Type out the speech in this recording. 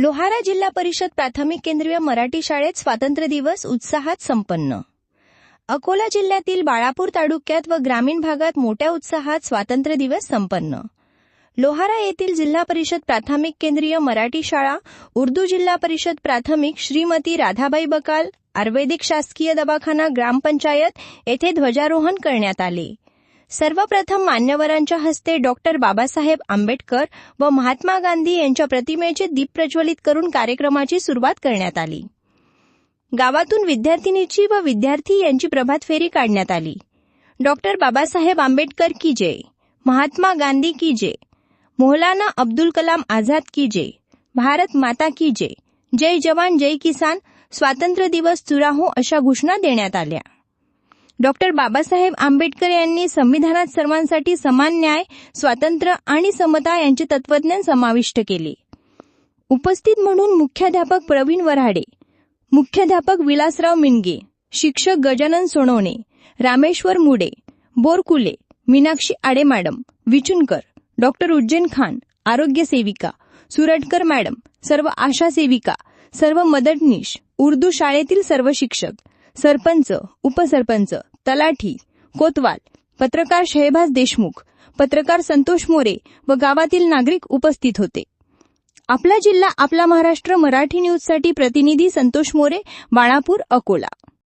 लोहारा जिल्हा परिषद प्राथमिक केंद्रीय मराठी शाळेत स्वातंत्र्य दिवस उत्साहात संपन्न. अकोला जिल्ह्यातील बाळापूर तालुक्यात व ग्रामीण भागात मोठ्या उत्साहात स्वातंत्र्य दिवस संपन्न. लोहारा येथील जिल्हा परिषद प्राथमिक केंद्रीय मराठी शाळा उर्दू जिल्हा परिषद प्राथमिक श्रीमती राधाबाई बकाल आयुर्वेदिक शासकीय दवाखाना ग्रामपंचायत येथे ध्वजारोहण करण्यात आले. सर्वप्रथम मान्यवरांच्या हस्ते डॉक्टर बाबासाहेब आंबेडकर व महात्मा गांधी यांच्या प्रतिमेचे दीप प्रज्वलित करून कार्यक्रमाची सुरुवात करण्यात आली. गावातून विद्यार्थिनीची व विद्यार्थी यांची प्रभात फेरी काढण्यात आली. डॉक्टर बाबासाहेब आंबेडकर की जय. महात्मा गांधी की जय. मोहलाना अब्दुल कलाम आझाद की जय. भारत माता की जय. जय जवान जय किसान. स्वातंत्र्य दिवस चुराहो अशा घोषणा देण्यात आल्या. डॉक्टर बाबासाहेब आंबेडकर यांनी संविधानात सर्वांसाठी समान न्याय स्वातंत्र्य आणि समता यांचे तत्वज्ञान समाविष्ट केले. उपस्थित म्हणून मुख्याध्यापक प्रवीण वराडे मुख्याध्यापक विलासराव मिनगे शिक्षक गजानन सोनवणे रामेश्वर मुडे बोरकुले मीनाक्षी आडे मॅडम विचुनकर डॉक्टर उज्जैन खान आरोग्य सेविका सुरटकर मॅडम सर्व आशा सेविका सर्व मदतनीश उर्दू शाळेतील सर्व शिक्षक सरपंच उपसरपंच तलाठी कोतवाल पत्रकार शहेबाज देशमुख पत्रकार संतोष मोरे व गावातील नागरिक उपस्थित होते. आपला जिल्हा आपला महाराष्ट्र मराठी न्यूजसाठी प्रतिनिधी संतोष मोरे बाळापूर अकोला.